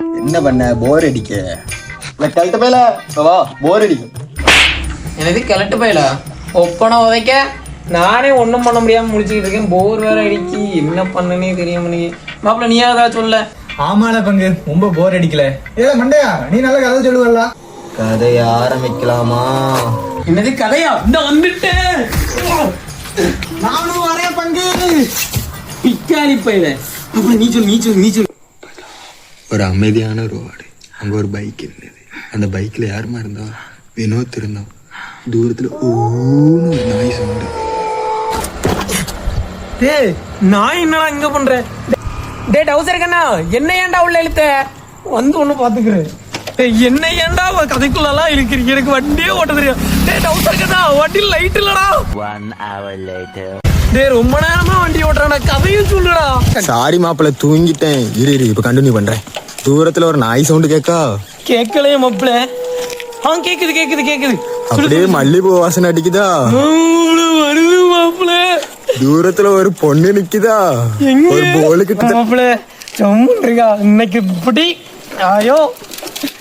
என்ன பண்ண? போர் அடிக்க. இல்ல கழட்ட போயில. வா போர் அடிக்கும் எனது கிளட்டு போயில? ஒப்பனை உதைக்க? நானே ஒன்றும் பண்ண முடியாம முடிச்சுக்கிட்டு இருக்கேன். போர் வேற அடிக்கி. என்ன பண்ணனே தெரியாம நீ. மாப்பிள்ள நீயா ஏதாவது சொல்ல. ஆமால பங்கு. ரொம்ப போர் அடிக்கல. ஏல மண்டையா? நீ நல்ல கதை சொல்லுவல்ல. கதைய ஆரம்பிக்கலாமா? என்னது கதையா? இந்த வந்துட்டேன் நானும் வரேன் பங்கு. பிக்காரி பையில. அப்புறம் நீ சொல்லு நீ சொல்லு நீ சொல்லு. ஒரு அமைதியான ரோடு அங்க ஒரு பைக் இருந்தது. அந்த பைக்ல யாருமா இருந்தா வினோத் இருந்தான் தூரத்துல ஊன்னு ஒரு நாய் சவுண்டு டேய் நான் என்னடா இங்க பண்றேன் டே டவுசர் கண்ணா என்ன ஏன்டா உள்ள இழுத்த? வந்து ஒண்ணு பாத்துக்கிறேன். டேய் என்ன ஏன்டா கதைக்குள்ளலாம் இழுக்கிறீங்க எனக்கு வண்டியே ஓட்ட தெரியும் டேய் டவுசர் கண்ணா வண்டியில் லைட் இல்லடா. டேய் ரொம்ப நேரமா வண்டி ஓட்டுறான்டா. கதையும் சொல்லுடா. சாரி மாப்பிள்ள தூங்கிட்டேன். இரு இரு இப்ப கண்டினியூ பண்றேன். தூரத்துல ஒரு நாய் சவுண்டு கேக்கா? கேட்கலையே மாப்பிள. ஆ கேக்குது கேக்குது கேக்குது. அப்படியே மல்லிகைப்பூ வாசனை அடிக்குதா? வருது மாப்பிள. தூரத்துல ஒரு பொண்ணு நிக்குதா? ஒரு போலு கிட்ட மாப்பிள சம்முன்றிருக்கா இன்னைக்கு இப்படி. ஐயோ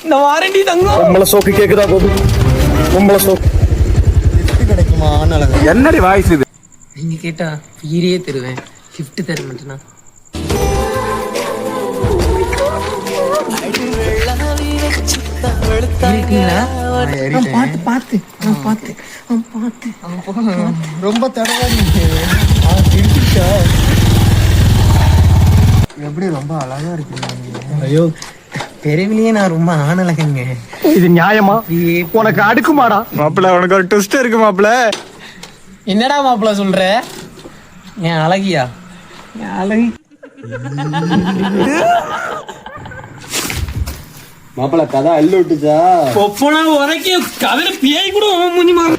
இந்த வாரண்டி தங்கம். உங்களை சோக்கு கேக்குதா கோபி? உங்களை சோக்கு. கிடைக்குமா என்னடி வாய்ஸ் இது? நீங்க கேட்டா உயிரியே தருவேன். gift தர மாட்டேனா பார்த்து பார்த்து நான் பார்த்து நான் பார்த்து ரொம்ப தடவாடி எப்படி ரொம்ப அழகா இருக்கு ஐயோ. பெருவிலேயே நான் ரொம்ப ஆனலகங்க இது நியாயமா? உனக்கு அடுக்குமாடா? மாப்பிள்ள உனக்கு ஒரு ட்விஸ்ட் இருக்கு மாப்பிள்ள என்னடா மாப்பிள்ள சொல்ற? என் அழகியா? அழகி மாப்பிள்ள கதை அள்ளு விட்டுச்சா? ஒப்பனா உரைக்க கதையில பேய் கூட மூஞ்சி மாறு